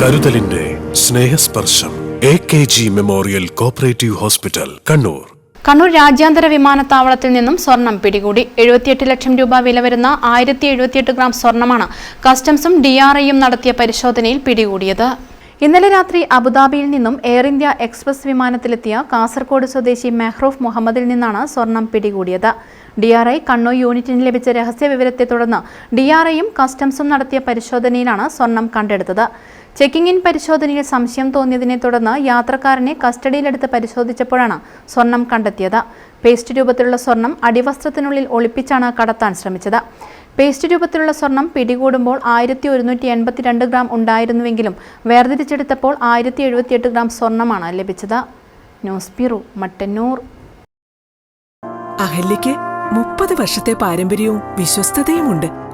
കരുതലിന്റെ Snehasparsham. A K G memorial cooperative hospital Kannur. Kannur രാജ്യാന്തര വിമാനത്താവളത്തിൽ നിന്നും സ്വർണം പിടികൂടി. എഴുപത്തിയെട്ട് ലക്ഷം രൂപ വില വരുന്ന ആയിരത്തി എഴുപത്തിയെട്ട് ഗ്രാം സ്വർണമാണ് കസ്റ്റംസും ഡിആർഐയും ആർ ഐയും നടത്തിയ പരിശോധനയിൽ പിടികൂടിയത്. ഇന്നലെ രാത്രി അബുദാബിയിൽ നിന്നും എയർ ഇന്ത്യ എക്സ്പ്രസ് വിമാനത്തിലെത്തിയ കാസർകോട് സ്വദേശി മെഹ്റൂഫ് മുഹമ്മദിൽ നിന്നാണ് സ്വർണം പിടികൂടിയത്. ഡിആർഐ കണ്ണൂർ യൂണിറ്റിന് ലഭിച്ച രഹസ്യ വിവരത്തെ തുടർന്ന് ഡിആർഐയും ആർ ഐയും കസ്റ്റംസും നടത്തിയ പരിശോധനയിലാണ് സ്വർണം കണ്ടെടുത്തത്. ചെക്കിംഗ് ഇൻ പരിശോധനയിൽ സംശയം തോന്നിയതിനെ തുടർന്ന് യാത്രക്കാരനെ കസ്റ്റഡിയിലെടുത്ത് പരിശോധിച്ചപ്പോഴാണ് സ്വർണം കണ്ടെത്തിയത്. പേസ്റ്റ് രൂപത്തിലുള്ള സ്വർണം അടിവസ്ത്രത്തിനുള്ളിൽ ഒളിപ്പിച്ചാണ് കടത്താൻ ശ്രമിച്ചത്. പേസ്റ്റ് രൂപത്തിലുള്ള സ്വർണം പിടികൂടുമ്പോൾ ആയിരത്തി ഒരുന്നൂറ്റി എൺപത്തിരണ്ട് ഗ്രാം ഉണ്ടായിരുന്നുവെങ്കിലും വേർതിരിച്ചെടുത്തപ്പോൾ ആയിരത്തി എഴുപത്തിയെട്ട് ഗ്രാം സ്വർണമാണ് ലഭിച്ചത്. News bureau Mattannur. അഹല്യയ്ക്ക് മുപ്പത് വർഷത്തെ പാരമ്പര്യവും വിശ്വസ്തതയുമുണ്ട്.